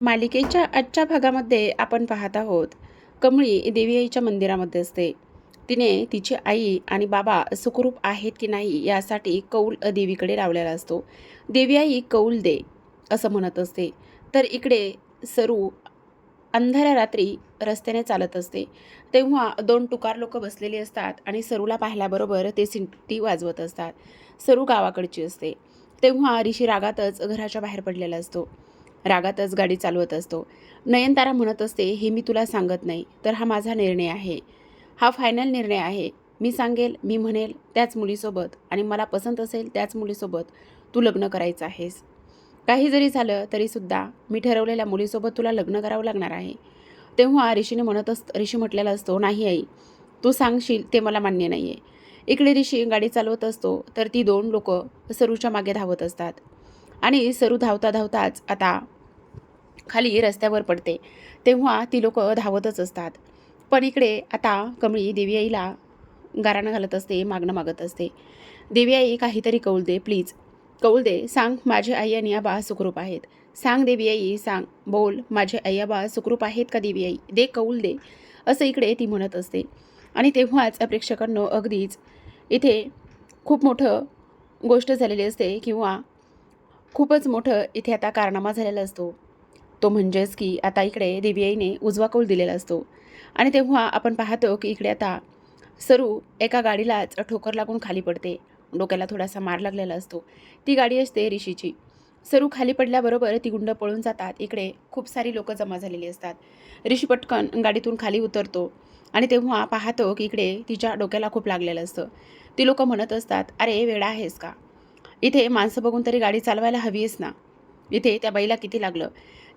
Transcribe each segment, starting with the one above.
मालिकेच्या आजच्या भागामध्ये आपण पाहत आहोत. कमळी देवी आईच्या मंदिरामध्ये असते. तिने तिची आई आणि बाबा सुखरूप आहेत की नाही यासाठी कौल देवीकडे लावलेला असतो. देवी आई कौल दे असं म्हणत असते. तर इकडे सरू अंधाऱ्या रात्री रस्त्याने चालत असते. तेव्हा दोन टुकार लोक बसलेली असतात आणि सरूला पाहिल्याबरोबर ते सिंटी वाजवत असतात. सरू गावाकडची असते. तेव्हा ऋषी रागातच घराच्या बाहेर पडलेला असतो. रागातच गाडी चालवत असतो. नयनतारा म्हणत असते हे मी तुला सांगत नाही तर हा माझा निर्णय आहे. हा फायनल निर्णय आहे. मी सांगेल मी म्हणेल त्याच मुलीसोबत आणि मला पसंत असेल त्याच मुलीसोबत तू लग्न करायचं आहेस. काही जरी झालं तरीसुद्धा मी ठरवलेल्या मुलीसोबत तुला लग्न करावं लागणार आहे. तेव्हा ऋषीने म्हणत अस ऋषी म्हटलेला असतो नाही आई तू सांगशील ते मला मान्य नाही आहे इकडे ऋषी गाडी चालवत असतो तर ती दोन लोक सरूच्या मागे धावत असतात. आणि सरू धावता धावताच आता खाली रस्त्यावर पडते. तेव्हा ती लोक धावतच असतात. पण इकडे आता कमळी देवी आईला गाराणं घालत असते मागणं मागत असते. देवी आई काहीतरी कौल दे प्लीज. कौल दे सांग माझे आई आणि आबा सुखरूप आहेत. सांग देवी आई सांग. बोल माझे आई आबा सुखरूप आहेत का देवी आई दे कौल दे. असं इकडे ती म्हणत असते. आणि तेव्हाच प्रेक्षकांनो अगदीच इथे खूप मोठं गोष्ट झालेली असते किंवा खूपच मोठं इथे आता कारनामा झालेला असतो. तो म्हणजेच की आता इकडे देवी आईने उजवा कौल दिलेला असतो. आणि तेव्हा आपण पाहतो की इकडे आता सरू एका गाडीलाच ठोकर लागून खाली पडते. डोक्याला थोडासा मार लागलेला असतो. ती गाडी असते ऋषीची. सरू खाली पडल्याबरोबर ती गुंड पळून जातात. इकडे खूप सारी लोकं जमा झालेली असतात. ऋषी पटकन गाडीतून खाली उतरतो आणि तेव्हा पाहतो की इकडे तिच्या डोक्याला खूप लागलेलं असतं. ती लोकं म्हणत असतात अरे वेळा आहेस का? इथे माणसं बघून तरी गाडी चालवायला हवी आहेस ना? इथे त्या बाईला किती लागलं?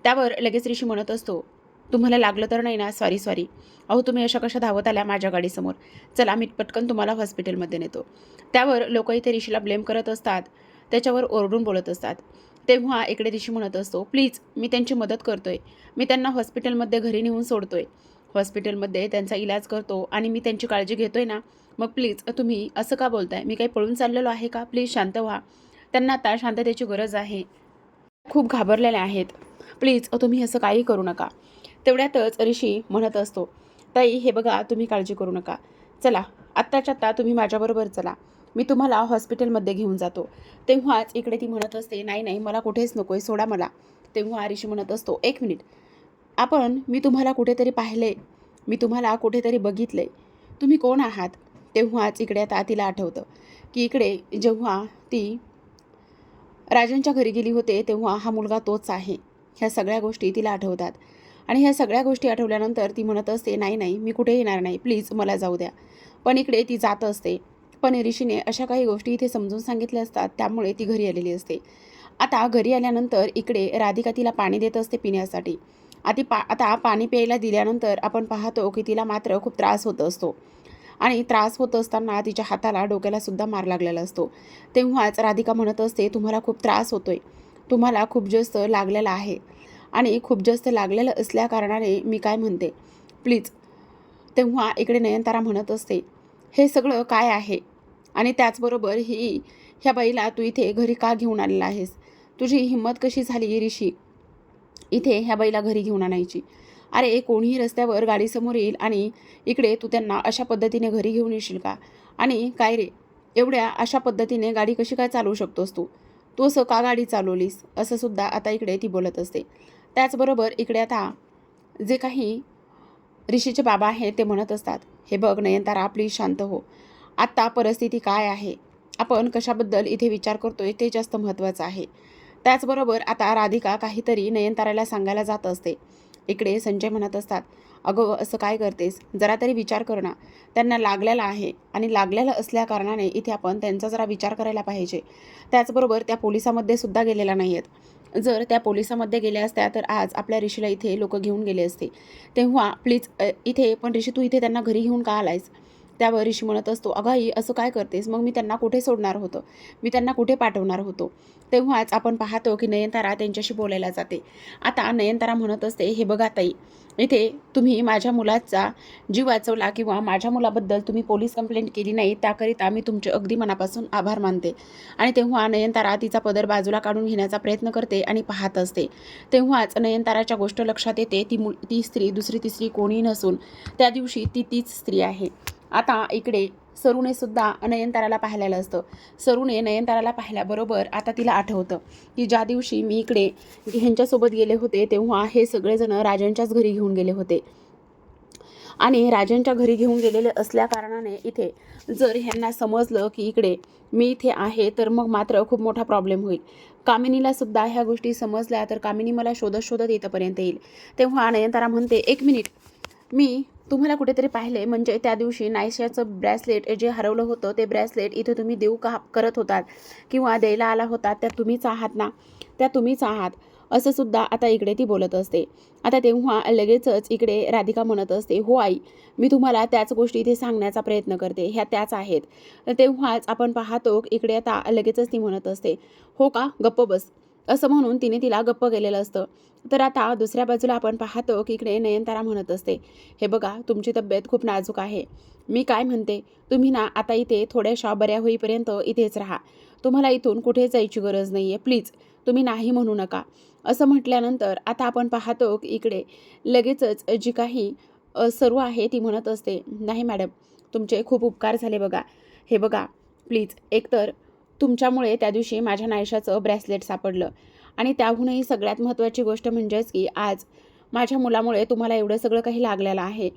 त्यावर लगेच ऋषी म्हणत असतो तुम्हाला लागलं तर नाही ना? सॉरी सॉरी अहो तुम्ही अशा कशा धावत आल्या माझ्या गाडीसमोर? चला मी पटकन तुम्हाला हॉस्पिटलमध्ये नेतो. त्यावर लोक इथे ऋषीला ब्लेम करत असतात. त्याच्यावर ओरडून बोलत असतात. तेव्हा इकडे ऋषी म्हणत असतो प्लीज मी त्यांची मदत करतोय. मी त्यांना हॉस्पिटलमध्ये घरी नेऊन सोडतोय. हॉस्पिटलमध्ये त्यांचा इलाज करतो आणि मी त्यांची काळजी घेतोय ना? मग प्लीज तुम्ही असं का बोलताय? मी काही पळून चाललेलो आहे का? प्लीज शांत व्हा. त्यांना आता शांततेची गरज आहे. खूप घाबरलेल्या आहेत. प्लीज तुम्ही असं काही करू नका. तेवढ्यातच ऋषी म्हणत असतो ताई हे बघा तुम्ही काळजी करू नका. चला आत्ताच्या आत्ता तुम्ही माझ्याबरोबर चला. मी तुम्हाला हॉस्पिटलमध्ये घेऊन जातो. तेव्हाच इकडे ती म्हणत असते नाही नाही मला कुठेच नको आहे सोडा मला. तेव्हा ऋषी म्हणत असतो एक मिनिट. आपण मी तुम्हाला कुठेतरी पाहिले. मी तुम्हाला कुठेतरी बघितले. तुम्ही कोण आहात? तेव्हाच इकडे आता तिला आठवतं की इकडे जेव्हा ती राजांच्या घरी गेली होते तेव्हा हा मुलगा तोच आहे. ह्या सगळ्या गोष्टी तिला आठवतात. आणि ह्या सगळ्या गोष्टी आठवल्यानंतर ती म्हणत असते नाही नाही मी कुठे येणार नाही प्लीज मला जाऊ द्या. पण इकडे ती जात असते. पण ऋषीने अशा काही गोष्टी इथे समजून सांगितल्या असतात त्यामुळे ती घरी आलेली असते. आता घरी आल्यानंतर इकडे राधिका तिला पाणी देत असते पिण्यासाठी. आधी पा आता पाणी प्यायला दिल्यानंतर आपण पाहतो की तिला मात्र खूप त्रास होत असतो. आणि त्रास होत असताना तिच्या हाताला डोक्याला सुद्धा मार लागलेला असतो. तेव्हाच राधिका म्हणत असते तुम्हाला खूप त्रास होतोय. तुम्हाला खूप जास्त लागलेला आहे. आणि खूप जास्त लागलेलं असल्याकारणाने मी काय म्हणते? प्लीज तेव्हा इकडे नयनतारा म्हणत असते हे सगळं काय आहे? आणि त्याचबरोबर ही ह्या बाईला तू इथे घरी का घेऊन आलेला आहेस? तुझी हिंमत कशी झाली ऋषी इथे ह्या बाईला घरी घेऊन आणायची. अरे कोणीही रस्त्यावर गाडीसमोर येईल आणि इकडे तू त्यांना अशा पद्धतीने घरी घेऊन येशील का? आणि काय रे एवढ्या अशा पद्धतीने गाडी कशी काय चालवू शकतोस तू? तू असं का गाडी चालवलीस? असं सुद्धा आता इकडे ती बोलत असते. त्याचबरोबर इकडे आता जे काही ऋषीचे बाबा आहेत ते म्हणत असतात हे बघ नयनतारा प्लीज शांत हो. आत्ता परिस्थिती काय आहे? आपण कशाबद्दल इथे विचार करतोय ते जास्त महत्त्वाचं आहे. त्याचबरोबर आता राधिका काहीतरी नयनताराला सांगायला जात असते. इकडे संजय म्हणत असतात अगं असं काय करतेस? जरा तरी विचार कर ना. त्यांना लागलेला आहे आणि लागलेलं असल्या कारणाने इथे आपण त्यांचा जरा विचार करायला पाहिजे. त्याचबरोबर त्या पोलिसामध्ये सुद्धा गेलेल्या नाही आहेत जर त्या पोलिसामध्ये गेल्या असत्या तर आज आपल्या ऋषीला इथे लोक घेऊन गेले असते. तेव्हा प्लीज इथे पण ऋषी तू इथे त्यांना घरी घेऊन का आलायस? त्यावर ऋषी म्हणत असतो अगं आई असं काय करतेस? मग मी त्यांना कुठे सोडणार होतं? मी त्यांना कुठे पाठवणार होतो? तेव्हाच आपण पाहतो की नयनतारा त्यांच्याशी बोलायला जाते. आता नयनतारा म्हणत असते हे बघा ताई इथे तुम्ही माझ्या मुलाचा जीव वाचवला किंवा माझ्या मुलाबद्दल तुम्ही पोलीस कंप्लेंट केली नाही त्याकरिता मी तुमचे अगदी मनापासून आभार मानते. आणि तेव्हा नयनतारा तिचा पदर बाजूला काढून घेण्याचा प्रयत्न करते आणि पाहत असते. तेव्हाच नयनताराच्या गोष्ट लक्षात येते ती मु ती स्त्री दुसरी तिसरी कोणी नसून त्या दिवशी ती तीच स्त्री आहे. आता इकडे सरूने सुद्धा नयनताराला पाहिलेलं असतं. सरूने नयनताराला पाहिल्याबरोबर आता तिला आठवतं की ज्या दिवशी मी इकडे ह्यांच्यासोबत गेले होते तेव्हा हे सगळेजण राजांच्याच घरी घेऊन गेले होते. आणि राजांच्या घरी घेऊन गेलेले असल्या कारणाने इथे जर ह्यांना समजलं की इकडे मी इथे आहे तर मग मात्र खूप मोठा प्रॉब्लेम होईल. कामिनीला सुद्धा ह्या गोष्टी समजल्या तर कामिनी मला शोधत शोधत इथंपर्यंत येईल. तेव्हा नयनतारा म्हणते एक मिनिट. मी तुम्हाला कुठेतरी पाहिले म्हणजे त्या दिवशी नायशाचं ब्रॅसलेट जे हरवलं होतं ते ब्रॅसलेट इथे तुम्ही देऊ का करत होतात? किंवा द्यायला आला होता त्या तुम्हीच आहात ना? त्या तुम्हीच आहात. असं सुद्धा आता इकडे ती बोलत असते. आता तेव्हा लगेचच इकडे राधिका म्हणत असते हो आई मी तुम्हाला त्याच गोष्टी इथे सांगण्याचा प्रयत्न करते. ह्या त्याच आहेत. तेव्हाच आपण पाहतो इकडे आता लगेचच ती म्हणत असते हो का? गप्प बस. असं म्हणून तिने तिला गप्प केलेलं असतं. तर आता दुसऱ्या बाजूला आपण पाहतो की इकडे नयनतारा म्हणत असते हे बघा तुमची तब्येत खूप नाजूक आहे. मी काय म्हणते? तुम्ही ना आता इथे थोड्याशा बऱ्या होईपर्यंत इथेच राहा. तुम्हाला इथून कुठे जायची गरज नाही आहे प्लीज तुम्ही नाही म्हणू नका. असं म्हटल्यानंतर आता आपण पाहतो की इकडे लगेचच जी काही सर्व आहे ती म्हणत असते नाही मॅडम तुमचे खूप उपकार झाले बघा. हे बघा प्लीज एकतर तुमच्यामुळे त्या दिवशी माझ्या नायशाचं ब्रेसलेट सापडलं. आणि त्याहूनही सगळ्यात महत्त्वाची गोष्ट म्हणजेच की आज माझ्या मुलामुळे तुम्हाला एवढं सगळं काही लागलेलं आहे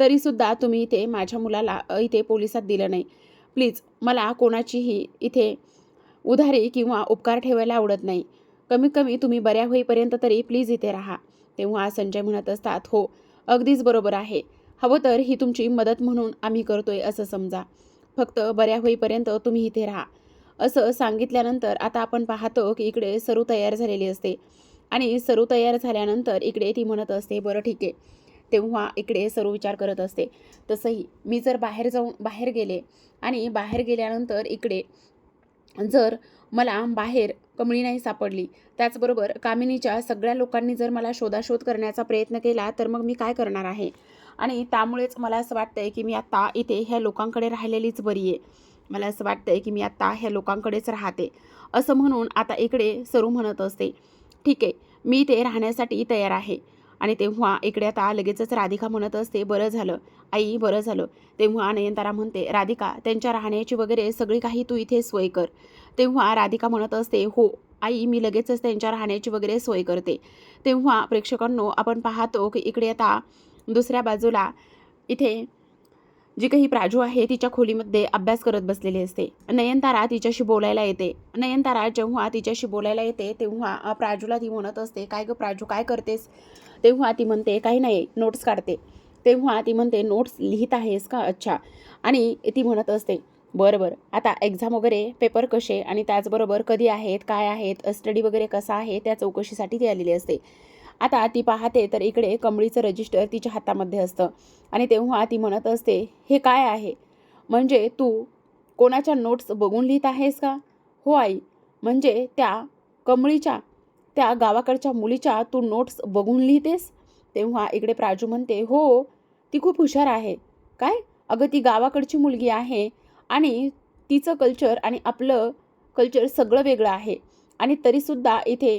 तरीसुद्धा तुम्ही इथे माझ्या मुलाला इथे पोलिसात दिलं नाही. प्लीज मला कोणाचीही इथे उधारी किंवा उपकार ठेवायला आवडत नाही. कमी कमी तुम्ही बऱ्या होईपर्यंत तरी प्लीज इथे राहा. तेव्हा संजय म्हणत असतात हो अगदीच बरोबर आहे. हवं तर ही तुमची मदत म्हणून आम्ही करतोय असं समजा. फक्त बऱ्या होईपर्यंत तुम्ही इथे राहा. असं सांगितल्यानंतर आता आपण पाहतो की इकडे सरू तयार झालेली असते. आणि सरू तयार झाल्यानंतर इकडे ती म्हणत असते बरं ठीक आहे. तेव्हा इकडे सरू विचार करत असते. तसंही मी जर बाहेर जाऊन बाहेर गेले आणि बाहेर गेल्यानंतर इकडे जर मला बाहेर कमळी नाही सापडली त्याचबरोबर कामिनीच्या सगळ्या लोकांनी जर मला शोधाशोध करण्याचा प्रयत्न केला तर मग मी काय करणार आहे? आणि त्यामुळेच मला असं वाटतंय की मी आत्ता इथे ह्या लोकांकडे राहिलेलीच बरी आहे. मला असं वाटतंय की मी आत्ता ह्या लोकांकडेच राहते. असं म्हणून आता इकडे सरू म्हणत असते ठीक आहे मी इथे राहण्यासाठी तयार आहे. आणि तेव्हा इकडे आता लगेचच राधिका म्हणत असते बरं झालं आई बरं झालं. तेव्हा नयनतारा म्हणते राधिका त्यांच्या राहण्याची वगैरे सगळी काही तू इथे सोय कर. तेव्हा राधिका म्हणत असते हो आई मी लगेचच त्यांच्या राहण्याची वगैरे सोय करते. तेव्हा प्रेक्षकांनो आपण पाहतो की इकडे आता दुसऱ्या बाजूला इथे जी काही प्राजू आहे तिच्या खोलीमध्ये अभ्यास करत बसलेली असते. नयनतारा तिच्याशी बोलायला येते. नयनतारा जेव्हा तिच्याशी बोलायला येते तेव्हा प्राजूला ती म्हणत असते काय गं प्राजू काय करतेस? तेव्हा ती म्हणते काही नाही नोट्स काढते. तेव्हा ती म्हणते नोट्स लिहित आहेस का? अच्छा. आणि ती म्हणत असते बरं बरं. आता एक्झाम वगैरे पेपर कसे? आणि त्याचबरोबर कधी आहेत काय आहेत? स्टडी वगैरे कसा आहे? त्या चौकशीसाठी ती आलेली असते. आता ती पाहते तर इकडे कमळीचं रजिस्टर तिच्या हातामध्ये असतं. आणि तेव्हा ती म्हणत असते हे काय आहे? म्हणजे तू कोणाच्या नोट्स बघून लिहित आहेस का? हो आई म्हणजे त्या कमळीच्या त्या गावाकडच्या मुलीच्या तू नोट्स बघून लिहितेस? तेव्हा इकडे प्राजू म्हणते हो ती खूप हुशार आहे. काय? अगं ती गावाकडची मुलगी आहे आणि तिचं कल्चर आणि आपलं कल्चर सगळं वेगळं आहे. आणि तरीसुद्धा इथे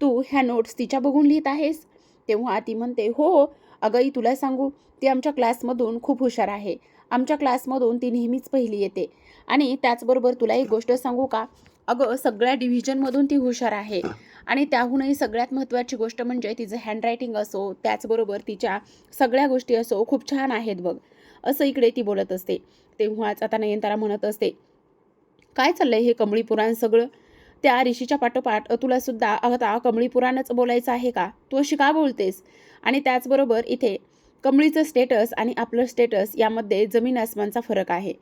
तू ह्या नोट्स तिच्या बघून लिहित आहेस? तेव्हा ती म्हणते हो अगं तुला सांगू ती आमच्या क्लासमधून खूप हुशार आहे. आमच्या क्लासमधून ती नेहमीच पहिली येते. आणि त्याचबरोबर तुला एक गोष्ट सांगू का? अगं सगळ्या डिव्हिजनमधून ती हुशार आहे. आणि त्याहूनही सगळ्यात महत्त्वाची गोष्ट म्हणजे तिचं हँडरायटिंग असो त्याचबरोबर तिच्या सगळ्या गोष्टी असो खूप छान आहेत बघ. असं इकडे ती बोलत असते. तेव्हाच आता नयनतारा म्हणत असते काय चाललंय हे कमळीपुराण सगळं? त्या ऋषीच्या पाठोपाठ तुला सुद्धा आता कमळी पुराणच बोलायचं आहे का? तू अशी का बोलतेस? आणि त्याचबरोबर इथे कमळीचं स्टेटस आणि आपलं स्टेटस यामध्ये जमीन आसमानचा फरक आहे.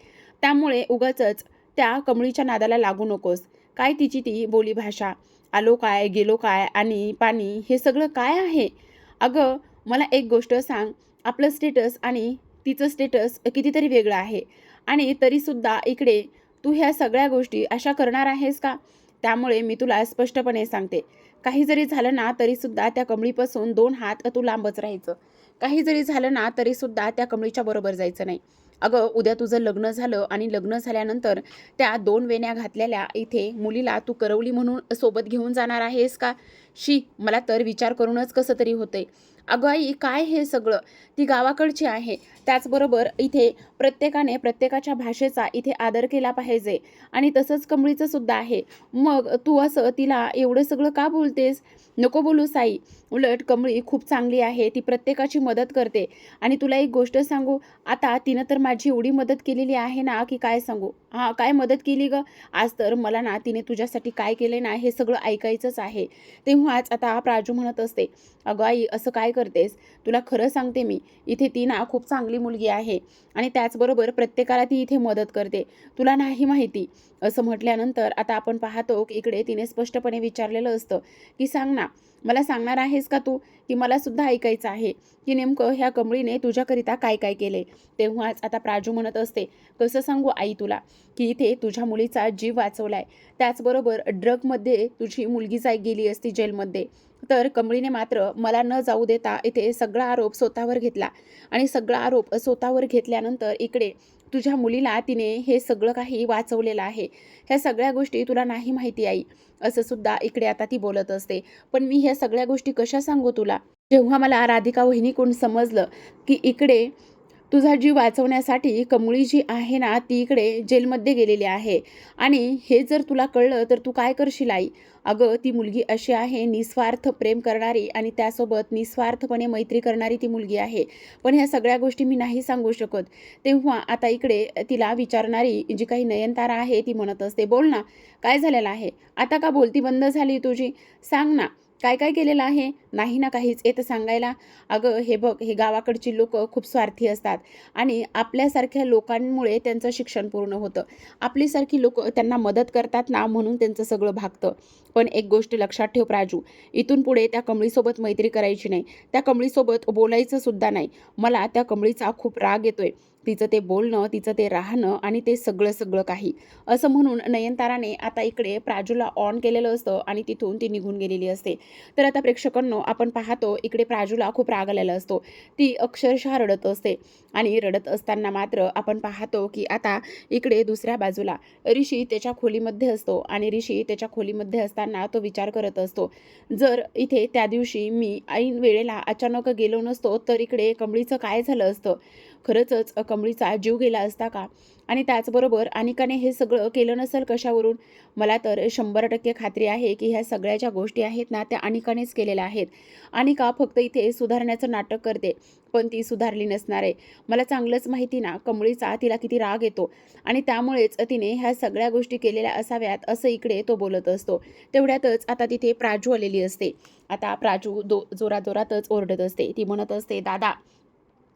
त्यामुळे उगाचच त्या कमळीच्या नादाला लागू नकोस. काय तिची ती बोलीभाषा आलो काय गेलो काय आणि पाणी हे सगळं काय आहे? अगं मला एक गोष्ट सांग. आपलं स्टेटस आणि तिचं स्टेटस कितीतरी वेगळं आहे. आणि तरीसुद्धा इकडे तू ह्या सगळ्या गोष्टी अशा करणार आहेस का? त्यामुळे मी तुला स्पष्टपणे सांगते. काही जरी झालं ना तरीसुद्धा त्या कमळीपासून दोन हात तू लांबच राहायचं. काही जरी झालं ना तरीसुद्धा त्या कमळीच्या बरोबर जायचं नाही. अगं उद्या तुझं लग्न झालं आणि लग्न झाल्यानंतर त्या दोन वेण्या घातलेल्या इथे मुलीला तू करवली म्हणून सोबत घेऊन जाणार आहेस का? शी मला तर विचार करूनच कसं तरी होतंय. अगं आई काय हे सगळं? ती गावाकडची आहे. त्याचबरोबर इथे प्रत्येकाने प्रत्येकाच्या भाषेचा इथे आदर केला पाहिजे. आणि तसंच कमळीचं सुद्धा आहे. मग तू असं तिला एवढं सगळं का बोलतेस? नको बोलू साई. उलट कमळी खूप चांगली आहे ती प्रत्येकाची मदत करते. आणि तुला एक गोष्ट सांगू आता तिनं तर माझी एवढी मदत केलेली आहे ना की काय सांगू? हां काय मदत केली ग? आज तर मला ना तिने तुझ्यासाठी काय केले ना हे सगळं ऐकायचंच आहे. तेव्हाच आता प्राजू म्हणत असते अगं आई असं काय करतेस? तुला खरं सांगते मी इथे ती ना खूप चांगली मुलगी आहे आणि त्याचबरोबर प्रत्येकाला ती इथे मदत करते. तुला नाही माहिती. असं म्हटल्यानंतर आता आपण पाहतो की इकडे तिने स्पष्टपणे विचारलेलं असतं की सांग ना मला सांगणार आहे आहेस का तू? की मला सुद्धा ऐकायचं आहे की नेमकं ह्या कमळीने तुझ्याकरिता काय काय केले तेव्हाच आता प्राजू म्हणत असते कसं सांगू आई तुला की इथे तुझ्या मुलीचा जीव वाचवलाय. त्याचबरोबर ड्रगमध्ये तुझी मुलगी जाय गेली असती जेलमध्ये. तर कमळीने मात्र मला न जाऊ देता इथे सगळा आरोप स्वतःवर घेतला. आणि सगळा आरोप स्वतःवर घेतल्यानंतर इकडे तुझ्या मुलीला तिने हे सगळं काही वाचवलेलं आहे. ह्या सगळ्या गोष्टी तुला नाही माहिती आई असं सुद्धा इकडे आता ती बोलत असते. पण मी ह्या सगळ्या गोष्टी कशा सांगू तुला? जेव्हा मला राधिका वहिनीकडून कोण समजलं की इकडे तुझा जीव वाचवण्यासाठी कमळी जी आहे ना ती इकडे जेलमध्ये गेलेली आहे. आणि हे जर तुला कळलं तर तू काय करशील आई? अगं ती मुलगी अशी आहे निस्वार्थ प्रेम करणारी आणि त्यासोबत निस्वार्थपणे मैत्री करणारी ती मुलगी आहे. पण ह्या सगळ्या गोष्टी मी नाही सांगू शकत. तेव्हा आता इकडे तिला विचारणारी जी काही नयनतारा आहे ती म्हणत असते बोल ना काय झालेलं आहे? आता का बोलती? बंद झाली तुझी? सांग ना. काय काय केलेलं आहे? नाही ना काहीच. येतं सांगायला अगं हे बघ हे गावाकडची लोक खूप स्वार्थी असतात. आणि आपल्यासारख्या लोकांमुळे त्यांचं शिक्षण पूर्ण होतं. आपलीसारखी लोक त्यांना मदत करतात ना म्हणून त्यांचं सगळं भागतं. पण एक गोष्ट लक्षात ठेव प्राजू इथून पुढे त्या कमळीसोबत मैत्री करायची नाही. त्या कमळीसोबत बोलायचं सुद्धा नाही. मला त्या कमळीचा खूप राग येतोय. तिचं ते बोलणं तिचं ते राहणं आणि ते सगळं सगळं काही. असं म्हणून नयनताराने आता इकडे प्राजूला ऑन केलेलं असतं आणि तिथून ती निघून गेलेली असते. तर आता प्रेक्षकांनो आपण पाहतो इकडे प्राजूला खूप राग आलेला असतो. ती अक्षरशः रडत असते आणि रडत असताना मात्र आपण पाहतो की आता इकडे दुसऱ्या बाजूला ऋषी त्याच्या खोलीमध्ये असतो आणि ऋषी त्याच्या खोलीमध्ये असताना तो विचार करत असतो. जर इथे त्या दिवशी मी ऐन वेळेला अचानक गेलो नसतो तर इकडे कमळीचं काय झालं असतं? खरंचच कमळीचा जीव गेला असता का? आणि त्याचबरोबर अनिकाने हे सगळं केलं नसेल कशावरून? मला तर शंभर टक्के खात्री आहे की ह्या सगळ्या ज्या गोष्टी आहेत ना त्या अनिकानेच केलेल्या आहेत. अनिका फक्त इथे सुधारण्याचं नाटक करते पण ती सुधारली नसणार आहे. मला चांगलंच माहिती ना कमळीचा तिला किती राग येतो. आणि त्यामुळेच तिने ह्या सगळ्या गोष्टी केलेल्या असाव्यात असं इकडे तो बोलत असतो. तेवढ्यातच आता तिथे प्राजू आलेली असते. आता प्राजू दो जोराजोरातच ओरडत असते. ती म्हणत असते दादा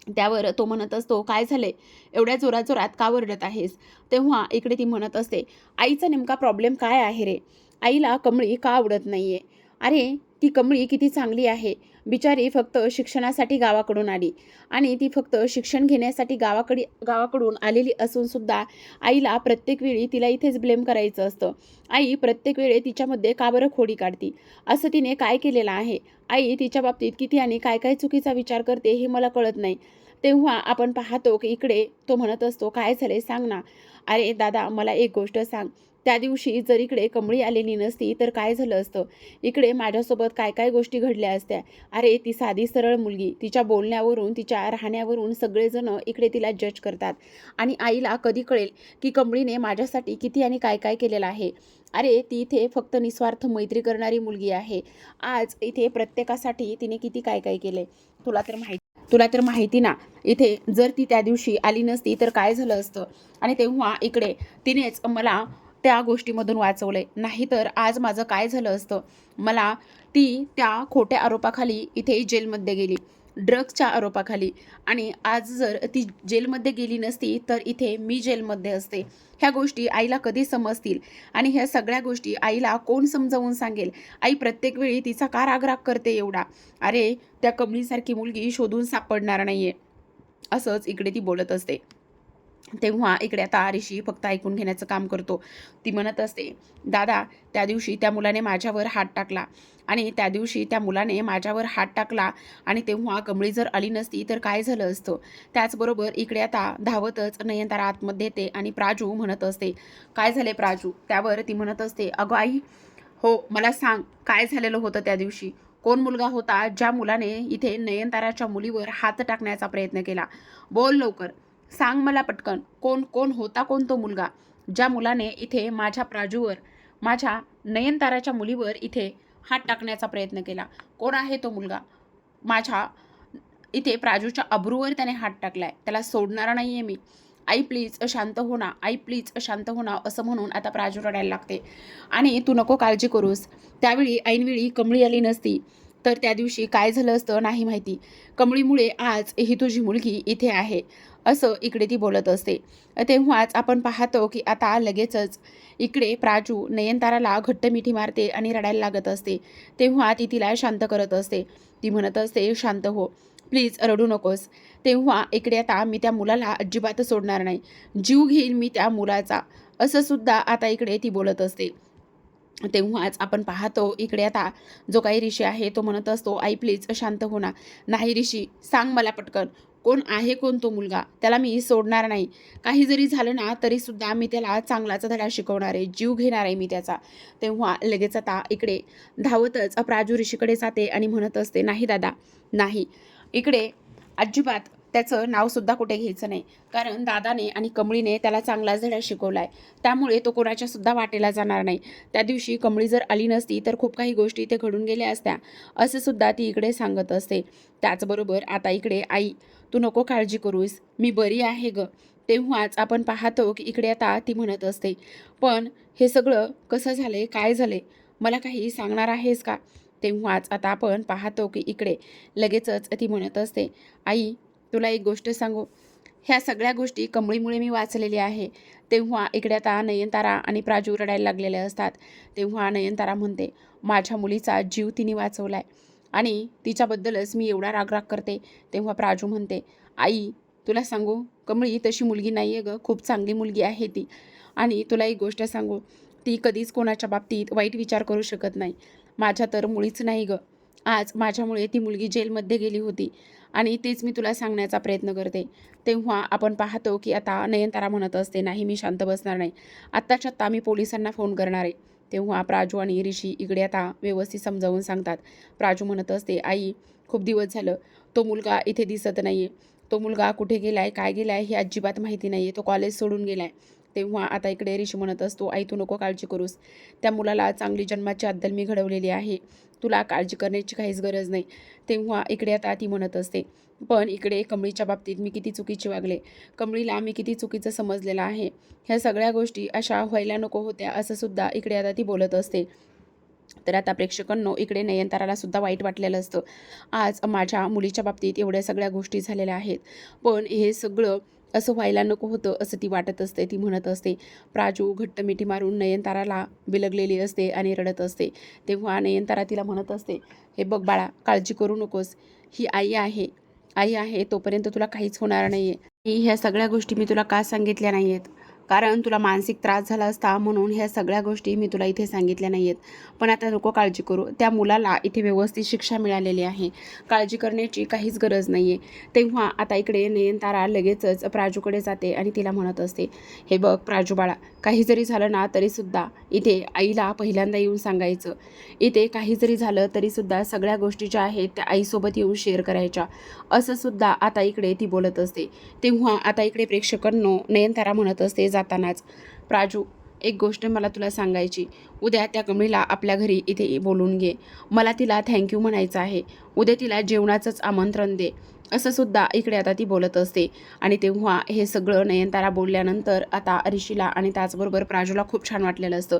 त्यावर तो म्हणत असतो काय झालंय? एवढ्या जोरात जोरात का ओरडत आहेस? तेव्हा इकडे ती म्हणत असते आईचा नेमका प्रॉब्लेम काय आहे रे? आईला कमळी का आवडत नाहीये? अरे ती कमळी किती चांगली आहे? बिचारी फक्त शिक्षणासाठी गावाकडून आली. आणि ती फक्त शिक्षण घेण्यासाठी गावाकडे गावाकडून आलेली असून सुद्धा आईला प्रत्येक वेळी तिला इथेच ब्लेम करायचं असतं. आई प्रत्येक वेळी तिच्यामध्ये का बरं खोडी काढती? असं तिने काय केलेलं आहे? आई तिच्या बाबतीत किती आणि काय काय चुकीचा विचार करते हे मला कळत नाही. तेव्हा आपण पाहतो की इकडे तो म्हणत असतो काय झाले सांग ना. अरे दादा मला एक गोष्ट सांग. त्या दिवशी जर इकडे कमळी आलेली नसती तर काय झालं असतं? इकडे माझ्यासोबत काय काय गोष्टी घडल्या असत्या? अरे ती साधी सरळ मुलगी तिच्या बोलण्यावरून तिच्या राहण्यावरून सगळेजण इकडे तिला जज करतात. आणि आईला कधी कळेल की कमळीने माझ्यासाठी किती आणि काय काय केलेलं आहे? अरे ती इथे फक्त निस्वार्थ मैत्री करणारी मुलगी आहे. आज इथे प्रत्येकासाठी तिने किती काय काय केले? तुला तर माहिती तुला तर माहिती ना इथे जर ती त्या दिवशी आली नसती तर काय झालं असतं? आणि तेव्हा इकडे तिनेच मला त्या गोष्टीमधून वाचवले नाहीतर आज माझं काय झालं असतं? मला ती त्या खोट्या आरोपाखाली इथे जेलमध्ये गेली. ड्रग्सच्या आरोपाखाली. आणि आज जर ती जेलमध्ये गेली नसती तर इथे मी जेलमध्ये असते. ह्या गोष्टी आईला कधी समजतील? आणि ह्या सगळ्या गोष्टी आईला कोण समजावून सांगेल? आई प्रत्येक वेळी तिचा का रागराग करते एवढा? अरे त्या कमलीसारखी मुलगी शोधून सापडणार नाही आहे असंच इकडे ती बोलत असते. तेव्हा इकडे आता आरिशी फक्त ऐकून घेण्याचं काम करतो. ती म्हणत असते दादा त्या दिवशी त्या मुलाने माझ्यावर हात टाकला आणि त्या दिवशी त्या मुलाने माझ्यावर हात टाकला आणि तेव्हा कमळी जर आली नसती तर काय झालं असतं? त्याचबरोबर इकडे आता धावतच नयनतारा आतमध्ये येते आणि प्राजू म्हणत असते काय झाले प्राजू? त्यावर ती म्हणत असते अगं आई हो मला सांग काय झालेलं होतं त्या दिवशी? कोण मुलगा होता ज्या मुलाने इथे नयनताराच्या मुलीवर हात टाकण्याचा प्रयत्न केला? बोल लवकर. सांग मला पटकन कोण कोण होता कोण तो मुलगा? ज्या मुलाने इथे माझ्या प्राजूवर माझ्या नयनताराच्या मुलीवर इथे हात टाकण्याचा प्रयत्न केला. कोण आहे तो मुलगा? माझ्या इथे प्राजूच्या अब्रूवर त्याने हात टाकलाय. त्याला सोडणारा नाही आहे मी. आई प्लीज शांत हो ना. आई प्लीज शांत हो ना असं म्हणून आता प्राजू रडायला लागते. आणि तू नको काळजी करूस. त्यावेळी ऐनवेळी कमळी आली नसती. तर त्या दिवशी काय झालं असतं नाही माहिती. कमळीमुळे आज ही तुझी मुलगी इथे आहे. असं इकडे ती बोलत असते. तेव्हाच आपण पाहतो की आता लगेचच इकडे प्राजू नयनताराला घट्ट मिठी मारते आणि रडायला लागत असते. तेव्हा ती तिला शांत करत असते. ती म्हणत असते शांत हो. प्लीज रडू नकोस. तेव्हा इकडे आता मी त्या मुलाला अजिबात सोडणार नाही. जीव घेईन मी त्या मुलाचा. असं सुद्धा आता इकडे ती बोलत असते. तेव्हाच आपण पाहतो इकडे आता जो काही ऋषी आहे तो म्हणत असतो आई प्लीज शांत हो ना. नाही ऋषी सांग मला पटकन कोण आहे कोण तो मुलगा? त्याला मी सोडणार नाही. काही जरी झालं ना तरी सुद्धा मी त्याला चांगलाचा धडा शिकवणार आहे जीव घेणार आहे मी त्याचा. तेव्हा लगेच आता इकडे धावतच प्राजू ऋषीकडे जाते आणि म्हणत असते नाही दादा नाही. इकडे अजिबात त्याचं नावसुद्धा कुठे घ्यायचं नाही. कारण दादाने आणि कमळीने त्याला चांगलाच धडा शिकवला आहे त्यामुळे तो कोणाच्यासुद्धा वाटेला जाणार नाही. त्या दिवशी कमळी जर आली नसती तर खूप काही गोष्टी इथे घडून गेल्या असत्या. असं सुद्धा ती इकडे सांगत असते. त्याचबरोबर आता इकडे आई तू नको काळजी करूस. मी बरी आहे ग. तेव्हाच आपण पाहतो की इकडे आता ती म्हणत असते पण हे सगळं कसं झालं काय झाले मला काही सांगणार आहेस का? तेव्हाच आता आपण पाहतो की इकडे लगेचच ती म्हणत असते आई तुला एक गोष्ट सांगू? ह्या सगळ्या गोष्टी कमळीमुळे मी वाचलेल्या आहे. तेव्हा इकडे आता नयनतारा आणि प्राजू रडायला लागलेले असतात. तेव्हा नयनतारा म्हणते माझ्या मुलीचा जीव तिने वाचवला आहे आणि तिच्याबद्दलच मी एवढा रागराग करते. तेव्हा प्राजू म्हणते आई तुला सांगू कमळी तशी मुलगी नाही आहे गं. खूप चांगली मुलगी आहे ती. आणि तुला एक गोष्ट सांगू ती कधीच कोणाच्या बाबतीत वाईट विचार करू शकत नाही. माझ्या तर मुळीच नाही गं. आज माझ्यामुळे ती मुलगी जेलमध्ये गेली होती. आणि तेच मी तुला सांगण्याचा प्रयत्न करते. तेव्हा आपण पाहतो की आता नयनतारा म्हणत असते नाही मी शांत बसणार नाही. आत्ताच्या आत्ता मी पोलिसांना फोन करणार आहे. तेव्हा प्राजू आणि ऋषी इकडे आता व्यवस्थित समजावून सांगतात. प्राजू म्हणत असते आई खूप दिवस झालं. तो मुलगा इथे दिसत नाही आहे तो मुलगा कुठे गेला आहे काय गेला आहे हे अजिबात माहिती नाही आहे तो कॉलेज सोडून गेला आहे तेव्हा आता इकडे ऋषी म्हणत असतो आई तू नको काळजी करूस. त्या मुलाला चांगली जन्माची अद्दल मी घडवलेली आहे. तुला काळजी करण्याची काहीच गरज नाही. तेव्हा इकडे आता ती म्हणत असते पण इकडे कमळीच्या बाबतीत मी किती चुकीची वागले. कमळीला मी किती चुकीचं समजलेलं आहे. ह्या सगळ्या गोष्टी अशा व्हायला नको होत्या असं सुद्धा इकडे आता ती बोलत असते. तर आता प्रेक्षकांनो इकडे नयनताराला सुद्धा वाईट वाटलेलं असतं. आज माझ्या मुलीच्या बाबतीत एवढ्या सगळ्या गोष्टी झालेल्या आहेत. पण हे सगळं असं व्हायला नको होतं असं ती वाटत असते ती म्हणत असते. प्राजू घट्ट मिठी मारून नयनताराला बिलगलेली असते आणि रडत असते. तेव्हा नयनतारा तिला म्हणत असते हे बघ बाळा काळजी करू नकोस. ही आई आहे. आई आहे तोपर्यंत तुला काहीच होणार नाही आहे ह्या सगळ्या गोष्टी मी तुला का सांगितल्या नाही आहेत कारण तुला मानसिक त्रास झाला असता म्हणून ह्या सगळ्या गोष्टी मी तुला इथे सांगितल्या नाही आहेत पण आता नको काळजी करू. त्या मुलाला इथे व्यवस्थित शिक्षा मिळालेली आहे. काळजी करण्याची काहीच गरज नाही आहे तेव्हा आता इकडे नयनतारा लगेचच प्राजूकडे जाते आणि तिला म्हणत असते हे बघ प्राजू बाळा काही जरी झालं ना तरीसुद्धा इथे आईला पहिल्यांदा येऊन सांगायचं. इथे काही जरी झालं तरीसुद्धा सगळ्या गोष्टी ज्या आहेत त्या आईसोबत येऊन शेअर करायच्या. असंसुद्धा आता इकडे ती बोलत असते. तेव्हा आता इकडे प्रेक्षकांनो नयनतारा म्हणत असते जातानाच प्राजू एक गोष्ट मला तुला सांगायची. उद्या त्या कमळीला आपल्या घरी इथे बोलून घे. मला तिला थँक्यू म्हणायचं आहे. उद्या तिला जेवणाचंच आमंत्रण दे. असं सुद्धा इकडे आता ती बोलत असते. आणि तेव्हा हे सगळं नयनतारा बोलल्यानंतर आता ऋषीला आणि त्याचबरोबर प्राजूला खूप छान वाटलेलं असतं.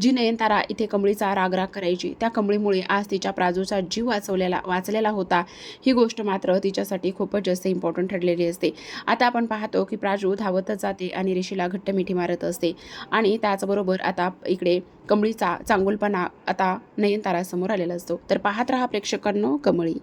जी नयनतारा इथे कमळीचा रागराग करायची त्या कमळीमुळे आज तिच्या प्राजूचा जीव वाचवलेला वाचलेला होता. ही गोष्ट मात्र तिच्यासाठी खूपच जास्त इम्पॉर्टंट ठरलेली असते. आता आपण पाहतो की प्राजू धावतच जाते आणि ऋषीला घट्ट मिठी मारत असते. आणि त्याचबरोबर आता इकडे कमळीचा चांगुलपणा आता नयनतारासमोर आलेला असतो. तर पाहत राहा प्रेक्षकांनो कमळी.